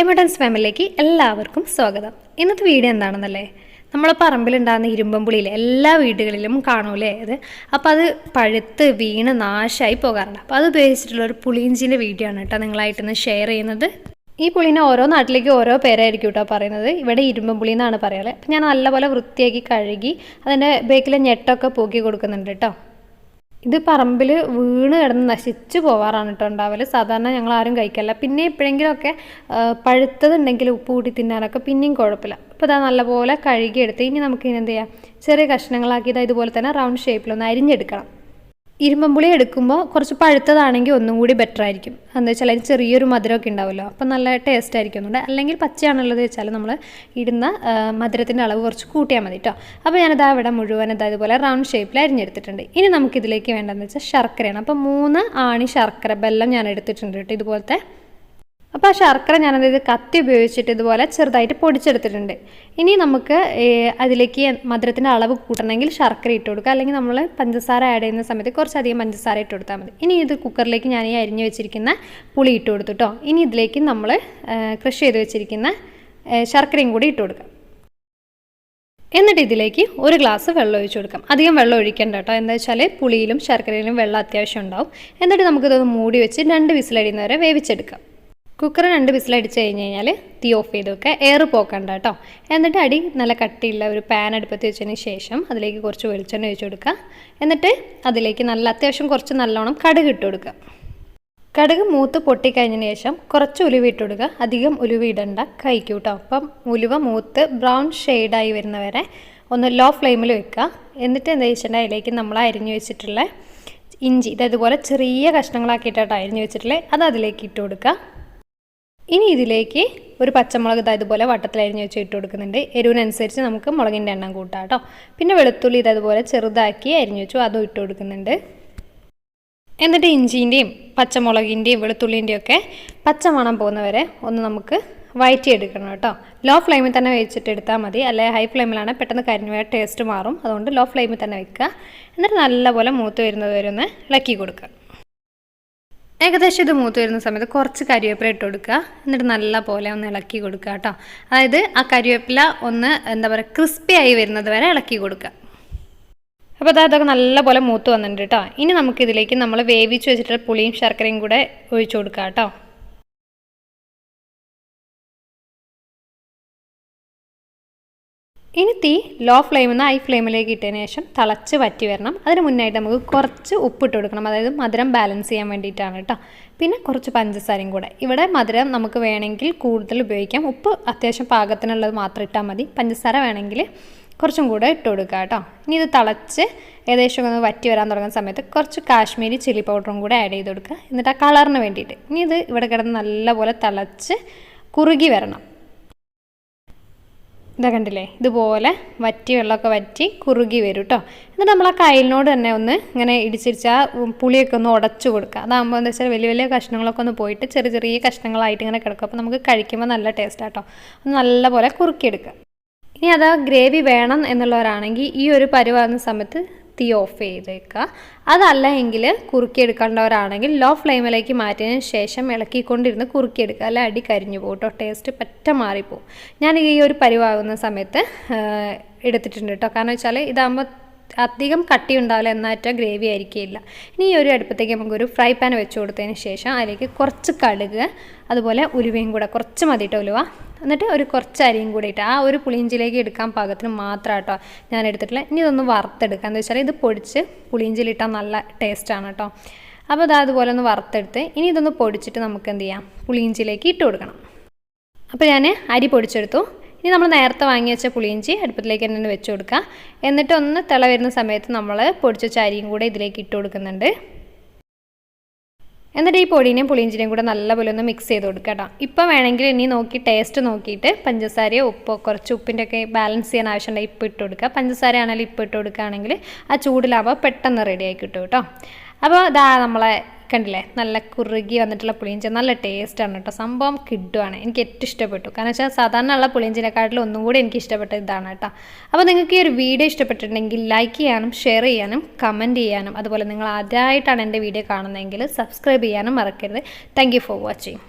Evidence ഫാമിലിയിലേക്ക് എല്ലാവർക്കും സ്വാഗതം. ഇന്നത്തെ വീഡിയോ എന്താണെന്നല്ലേ? നമ്മളെ പറമ്പിലുണ്ടാകുന്ന ഇരുമ്പമ്പുളിയിലെ എല്ലാ വീടുകളിലും കാണൂലേ അത് അപ്പോൾ അത് പഴുത്ത് വീണ് നാശമായി പോകാറുണ്ട്. അപ്പോൾ അത് ഉപയോഗിച്ചിട്ടുള്ള ഒരു പുളിയിഞ്ചിന്റെ വീഡിയോ ആണ് കേട്ടോ നിങ്ങളായിട്ടൊന്ന് ഷെയർ ചെയ്യുന്നത്. ഈ പുളിനെ ഓരോ നാട്ടിലേക്ക് ഓരോ പേരായിരിക്കും കേട്ടോ പറയുന്നത്. ഇവിടെ ഇരുമ്പമ്പുളി എന്നാണ് പറയാറ്. അപ്പോൾ ഞാൻ നല്ലപോലെ വൃത്തിയാക്കി കഴുകി അതിന്റെ ബേക്കിലെ ഞെട്ടൊക്കെ പൂക്കി കൊടുക്കുന്നുണ്ട് കേട്ടോ. ഇത് പറമ്പിൽ വീണ് കിടന്ന് നശിച്ചു പോവാറാണ് കേട്ടോ ഉണ്ടാവൽ. സാധാരണ ഞങ്ങൾ ആരും കഴിക്കല്ല. പിന്നെ എപ്പോഴെങ്കിലുമൊക്കെ പഴുത്തതുണ്ടെങ്കിൽ ഉപ്പ് കൂട്ടി തിന്നാനൊക്കെ പിന്നെയും കുഴപ്പമില്ല. അപ്പോൾ ഇതാ നല്ലപോലെ കഴുകിയെടുത്ത് ഇനി നമുക്ക് ഇനി എന്ത് ചെയ്യാം? ചെറിയ കഷ്ണങ്ങളാക്കി ഇതാ ഇതുപോലെ തന്നെ റൗണ്ട് ഷേപ്പിലൊന്ന് അരിഞ്ഞെടുക്കണം. ഇരുമ്പമ്പുളി എടുക്കുമ്പോൾ കുറച്ച് പഴുത്തതാണെങ്കിൽ ഒന്നും കൂടി ബെറ്റർ ആയിരിക്കും. എന്താ വെച്ചാൽ അതിന് ചെറിയൊരു മധുരമൊക്കെ ഉണ്ടാവുമല്ലോ. അപ്പം നല്ല ടേസ്റ്റ് ആയിരിക്കും ഒന്നുകൂടെ. അല്ലെങ്കിൽ പച്ചയാണുള്ളത് വെച്ചാൽ നമ്മൾ ഇടുന്ന മധുരത്തിന്റെ അളവ് കുറച്ച് കൂട്ടിയാൽ മതി കേട്ടോ അപ്പോൾ ഞാനത് അവിടെ മുഴുവൻ ഇതാ ഇതുപോലെ റൗണ്ട് ഷേപ്പിൽ അരിഞ്ഞെടുത്തിട്ടുണ്ട്. ഇനി നമുക്കിതിലേക്ക് വേണ്ടതെന്ന് വെച്ചാൽ ശർക്കരയാണ്. അപ്പോൾ മൂന്ന് ആണി ശർക്കര ബെല്ലം ഞാൻ എടുത്തിട്ടുണ്ട് കേട്ടോ ഇതുപോലത്തെ അപ്പോൾ ആ ശർക്കര അതായത് കത്തി ഉപയോഗിച്ചിട്ട് ഇതുപോലെ ചെറുതായിട്ട് പൊടിച്ചെടുത്തിട്ടുണ്ട്. ഇനി നമുക്ക് അതിലേക്ക് മധുരത്തിന്റെ അളവ് കൂട്ടണമെങ്കിൽ ശർക്കര ഇട്ട് കൊടുക്കുക. അല്ലെങ്കിൽ നമ്മൾ പഞ്ചസാര ആഡ് ചെയ്യുന്ന സമയത്ത് കുറച്ചധികം പഞ്ചസാര ഇട്ട് കൊടുത്താൽ മതി. ഇനി ഇത് കുക്കറിലേക്ക് ഞാൻ ഈ അരിഞ്ഞു വെച്ചിരിക്കുന്ന പുളി ഇട്ട് കൊടുത്തു കേട്ടോ ഇനി ഇതിലേക്ക് നമ്മൾ ക്രഷ് ചെയ്ത് വെച്ചിരിക്കുന്ന ശർക്കരയും കൂടി ഇട്ട് കൊടുക്കുക എന്നിട്ട് ഇതിലേക്ക് ഒരു ഗ്ലാസ് വെള്ളം ഒഴിച്ചു കൊടുക്കാം. അധികം വെള്ളം ഒഴിക്കേണ്ട കേട്ടോ എന്താ വെച്ചാൽ പുളിയിലും ശർക്കരയിലും വെള്ളം അത്യാവശ്യം ഉണ്ടാവും. എന്നിട്ട് നമുക്കിതൊന്ന് മൂടി വെച്ച് രണ്ട് വിസിലടിയുന്നവരെ വേവിച്ചെടുക്കാം. കുക്കർ രണ്ട് വിസിലടിച്ച് കഴിഞ്ഞ് കഴിഞ്ഞാൽ തീ ഓഫ് ചെയ്ത് വെക്കുക. എയർ പോക്കണ്ട കേട്ടോ. എന്നിട്ട് അടി നല്ല കട്ടിയുള്ള ഒരു പാൻ അടുപ്പത്ത് വെച്ചതിന് ശേഷം അതിലേക്ക് കുറച്ച് വെളിച്ചെണ്ണ ഒഴിച്ച് കൊടുക്കുക. എന്നിട്ട് അതിലേക്ക് നല്ല അത്യാവശ്യം കുറച്ച് നല്ലോണം കടുക് ഇട്ട് കൊടുക്കുക. കടുക് മൂത്ത് പൊട്ടിക്കഴിഞ്ഞതിന് ശേഷം കുറച്ച് ഉലുവ ഇട്ട് കൊടുക്കുക. അധികം ഉലുവ ഇടണ്ട. കഴിക്കും കേട്ടോ. അപ്പം ഉലുവ മൂത്ത് ബ്രൗൺ ഷെയ്ഡായി വരുന്നവരെ ഒന്ന് ലോ ഫ്ലെയിമിൽ വെക്കുക. എന്നിട്ട് എന്താ വെച്ചിട്ടുണ്ടെങ്കിൽ അതിലേക്ക് നമ്മൾ അരിഞ്ഞു വെച്ചിട്ടുള്ള ഇഞ്ചി ഇതേപോലെ ചെറിയ കഷ്ണങ്ങളാക്കിയിട്ടാണ് അരിഞ്ഞു വെച്ചിട്ടുള്ളത്. അത് അതിലേക്ക് ഇട്ട് കൊടുക്കുക. ഇനി ഇതിലേക്ക് ഒരു പച്ചമുളക് ഇതാ ഇതുപോലെ വട്ടത്തിലരിഞ്ഞ് വെച്ച് ഇട്ട് കൊടുക്കുന്നുണ്ട്. എരിവിനനുസരിച്ച് നമുക്ക് മുളകിന്റെ എണ്ണം കൂട്ടാം കേട്ടോ. പിന്നെ വെളുത്തുള്ളി ഇതതുപോലെ ചെറുതാക്കി അരിഞ്ഞ് വെച്ചു. അതും ഇട്ട് കൊടുക്കുന്നുണ്ട്. എന്നിട്ട് ഇഞ്ചിന്റെയും പച്ചമുളകിന്റെയും വെളുത്തുള്ളിന്റെയും ഒക്കെ പച്ചമണം പോകുന്നവരെ ഒന്ന് നമുക്ക് വയറ്റിയെടുക്കണം കേട്ടോ. ലോ ഫ്ലെയിമിൽ തന്നെ വെച്ചിട്ട് എടുത്താൽ മതി. അല്ലെങ്കിൽ ഹൈ ഫ്ലെയിമിലാണ് പെട്ടെന്ന് കരിഞ്ഞു പോയാൽ ടേസ്റ്റ് മാറും. അതുകൊണ്ട് ലോ ഫ്ലെയിമിൽ തന്നെ വെക്കുക. എന്നിട്ട് നല്ലപോലെ മൂത്ത് വരുന്നത് വരെ ഒന്ന് ഇളക്കി കൊടുക്കുക. ഏകദേശം ഇത് മൂത്ത് വരുന്ന സമയത്ത് കുറച്ച് കരിവേപ്പില ഇട്ട് കൊടുക്കുക. എന്നിട്ട് നല്ല പോലെ ഒന്ന് ഇളക്കി കൊടുക്കുക കേട്ടോ. അതായത് ആ കരിവേപ്പില ഒന്ന് എന്താ പറയുക ക്രിസ്പി ആയി വരുന്നത് വരെ ഇളക്കി കൊടുക്കുക. അപ്പോൾ അതായത് അതൊക്കെ നല്ല പോലെ മൂത്ത് വന്നിട്ടുണ്ട് കേട്ടോ. ഇനി നമുക്കിതിലേക്ക് നമ്മൾ വേവിച്ച് വെച്ചിട്ട് പുളിയും ശർക്കരയും കൂടെ ഒഴിച്ചു കൊടുക്കുക കേട്ടോ. ഇനി തീ ലോ ഫ്ലെയിമിൽ നിന്ന് ഹൈ ഫ്ലെയിമിലേക്ക് ഇട്ടതിന് ശേഷം തിളച്ച് വറ്റി വരണം. അതിന് മുന്നായിട്ട് നമുക്ക് കുറച്ച് ഉപ്പിട്ട് കൊടുക്കണം. അതായത് മധുരം ബാലൻസ് ചെയ്യാൻ വേണ്ടിയിട്ടാണ് കേട്ടോ പിന്നെ കുറച്ച് പഞ്ചസാരയും കൂടെ. ഇവിടെ മധുരം നമുക്ക് വേണമെങ്കിൽ കൂടുതൽ ഉപയോഗിക്കാം. ഉപ്പ് അത്യാവശ്യം പാകത്തിനുള്ളത് മാത്രം ഇട്ടാൽ മതി. പഞ്ചസാര വേണമെങ്കിൽ കുറച്ചും കൂടെ ഇട്ട് കൊടുക്കുക കേട്ടോ ഇനി ഇത് തിളച്ച് ഏകദേശം ഒന്ന് വറ്റി വരാൻ തുടങ്ങുന്ന സമയത്ത് കുറച്ച് കാശ്മീരി ചില്ലി പൗഡറും കൂടെ ആഡ് ചെയ്ത് കൊടുക്കുക. എന്നിട്ട് ആ കളറിന് വേണ്ടിയിട്ട്. ഇനി ഇത് ഇവിടെ കിടന്ന് നല്ലപോലെ തിളച്ച് കുറുകി വരണം. ഇതാ കണ്ടില്ലേ? ഇതുപോലെ വറ്റി വെള്ളമൊക്കെ വറ്റി കുറുകി വരും കേട്ടോ എന്നിട്ട് നമ്മൾ ആ കയ്യിലിനോട് തന്നെ ഒന്ന് ഇങ്ങനെ ഇടിച്ചിരിച്ച് ആ പുളിയൊക്കെ ഒന്ന് ഉടച്ചു കൊടുക്കുക. അതാകുമ്പോൾ എന്താ വെച്ചാൽ വലിയ വലിയ കഷ്ണങ്ങളൊക്കെ ഒന്ന് പോയിട്ട് ചെറിയ ചെറിയ കഷ്ണങ്ങളായിട്ട് ഇങ്ങനെ കിടക്കും. അപ്പോൾ നമുക്ക് കഴിക്കുമ്പോൾ നല്ല ടേസ്റ്റ് ആട്ടോ നല്ലപോലെ കുറുക്കിയെടുക്കുക. ഇനി അത് ഗ്രേവി വേണം എന്നുള്ളവരാണെങ്കിൽ ഈ ഒരു പരുവാകുന്ന സമയത്ത് തീ ഓഫ് ചെയ്തേക്കുക അതല്ല എങ്കിൽ കുറുക്കിയെടുക്കേണ്ടവരാണെങ്കിൽ ലോ ഫ്ലെയിമിലേക്ക് മാറ്റിയതിന് ശേഷം ഇളക്കിക്കൊണ്ടിരുന്ന് കുറുക്കിയെടുക്കുക അല്ല? അടി കരിഞ്ഞു പോകും ടേസ്റ്റ് പറ്റ മാറിപ്പോവും. ഞാൻ ഈ ഒരു പരിവാകുന്ന സമയത്ത് എടുത്തിട്ടുണ്ട് കേട്ടോ കാരണം വെച്ചാൽ ഇതാകുമ്പോൾ അധികം കട്ടി ഉണ്ടാവില്ല എന്നാറ്റ ഗ്രേവി ആയിരിക്കില്ല. ഇനി ഈ ഒരു അടുപ്പത്തേക്ക് നമുക്കൊരു ഫ്രൈ പാൻ വെച്ച് കൊടുത്തതിന് ശേഷം അതിലേക്ക് കുറച്ച് കടുക് അതുപോലെ ഉലുവയും കൂടെ കുറച്ച് മതി കേട്ടോ ഉലുവ. എന്നിട്ട് ഒരു കുറച്ച് അരിയും കൂടി ഇട്ട് ആ ഒരു പുളിയിഞ്ചിലേക്ക് എടുക്കാൻ പാകത്തിന് മാത്രം കേട്ടോ ഞാൻ എടുത്തിട്ടില്ല ഇനി ഇതൊന്ന് വറുത്തെടുക്കുക എന്ന് വെച്ചാൽ ഇത് പൊടിച്ച് പുളിയിഞ്ചിലിട്ടാൽ നല്ല ടേസ്റ്റാണ് കേട്ടോ അപ്പോൾ അത് അതുപോലെ ഒന്ന് വറുത്തെടുത്ത് ഇനി ഇതൊന്ന് പൊടിച്ചിട്ട് നമുക്ക് എന്ത് ചെയ്യാം? പുളിയിഞ്ചിലേക്ക് ഇട്ട് കൊടുക്കണം. അപ്പോൾ ഞാൻ അരി പൊടിച്ചെടുത്തു. ഇനി നമ്മൾ നേരത്തെ വാങ്ങി വെച്ച പുളിയിഞ്ചി അടുപ്പത്തിലേക്ക് തന്നെ വെച്ച് കൊടുക്കുക. എന്നിട്ട് ഒന്ന് തിള വരുന്ന സമയത്ത് നമ്മൾ പൊടിച്ച ചാരിയും കൂടെ ഇതിലേക്ക് ഇട്ട് കൊടുക്കുന്നുണ്ട്. എന്നിട്ട് ഈ പൊടിനെയും പുളിയിഞ്ചിനെയും കൂടെ നല്ലപോലെ ഒന്ന് മിക്സ് ചെയ്ത് കൊടുക്കുക കേട്ടോ. ഇപ്പം വേണമെങ്കിൽ ഇനി നോക്കി ടേസ്റ്റ് നോക്കിയിട്ട് പഞ്ചസാരയോ ഉപ്പോ കുറച്ച് ഉപ്പിന്റെ ഒക്കെ ബാലൻസ് ചെയ്യാൻ ആവശ്യമുണ്ടെങ്കിൽ ഇപ്പം ഇട്ട് കൊടുക്കുക. പഞ്ചസാര ആണെങ്കിലും ഇപ്പം ഇട്ട് കൊടുക്കുകയാണെങ്കിൽ ആ ചൂടിലാവുമ്പോൾ പെട്ടെന്ന് റെഡി ആയി കിട്ടും കേട്ടോ. അപ്പോൾ ഇതാ നമ്മളെ കണ്ടില്ലേ? നല്ല കുറുകി വന്നിട്ടുള്ള പുളിയിഞ്ചി. നല്ല ടേസ്റ്റാണ് കേട്ടോ സംഭവം കിഡുവാണ് എനിക്ക് ഏറ്റവും ഇഷ്ടപ്പെട്ടു. കാരണം വെച്ചാൽ സാധാരണ ഉള്ള പുളിയിഞ്ചിനെക്കാട്ടിലും ഒന്നും കൂടി എനിക്ക് ഇഷ്ടപ്പെട്ട ഇതാണ് കേട്ടോ അപ്പോൾ നിങ്ങൾക്ക് ഈ ഒരു വീഡിയോ ഇഷ്ടപ്പെട്ടിട്ടുണ്ടെങ്കിൽ ലൈക്ക് ചെയ്യാനും ഷെയർ ചെയ്യാനും കമന്റ് ചെയ്യാനും അതുപോലെ നിങ്ങൾ ആദ്യമായിട്ടാണ് എന്റെ വീഡിയോ കാണുന്നതെങ്കിൽ സബ്സ്ക്രൈബ് ചെയ്യാനും മറക്കരുത്. Thank for watching